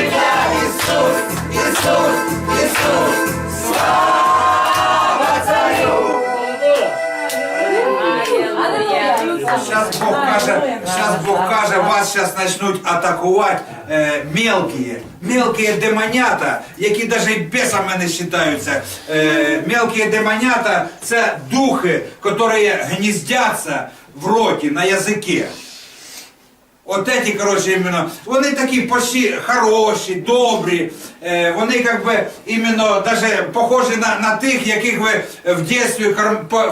ім'я Ісус, Ісус, Ісус, слава Царю! Сейчас Бог каже, сейчас Бог каже, вас сейчас начнуть атакувати е, мелкі, мелкі демонята, які навіть бесами не вважаються. Е, мелкі демонята це духи, які гніздяться в роті, на язикі. От эти, коротше, іменно, вони такі почти хороші, добрі, е, вони як би іменно даже похожі на, на тих, яких ви в дитинстві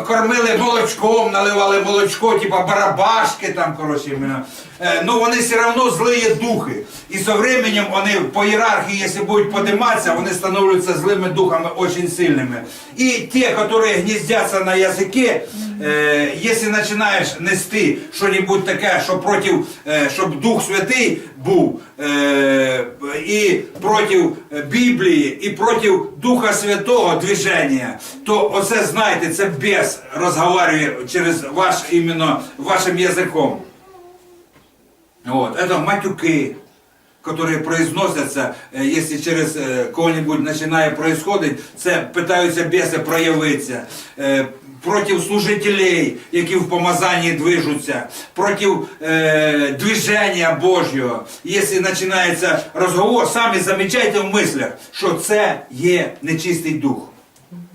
кормили молочком, наливали молочко, типа барабашки там, коротше, іменно. Е, ну вони все одно злі духи. І со временем вони по ієрархії, якщо будуть подиматися, вони становляться злими духами дуже сильними. І ті, які гніздяться на язикі, е, якщо починаєш нести щось таке, що проти, е, щоб Дух Святий був, е, і проти Біблії, і проти Духа Святого движення, то оце знаєте, це бес розговорює через ваш іменно вашим язиком. Вот, это матюки, которые произносятся, э, если через э, кого-нибудь начинает происходить, це питаються беси проявитися. Е, Проти служителей, які в помазанні движуться, проти е, движення Божого. Якщо починається розговор, самі замічайте в мислях, що це є нечистий дух.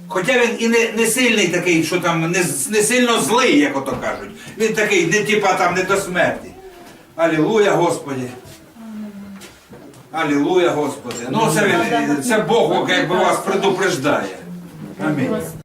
Хоча він і не, не сильний такий, що там не, з- не сильно злий, як ото кажуть. Він такий, не типа там не до смерті. Алілуя, Господі. Алілуя, Господи. Ну це це Бог якби вас предупреждає. Амінь.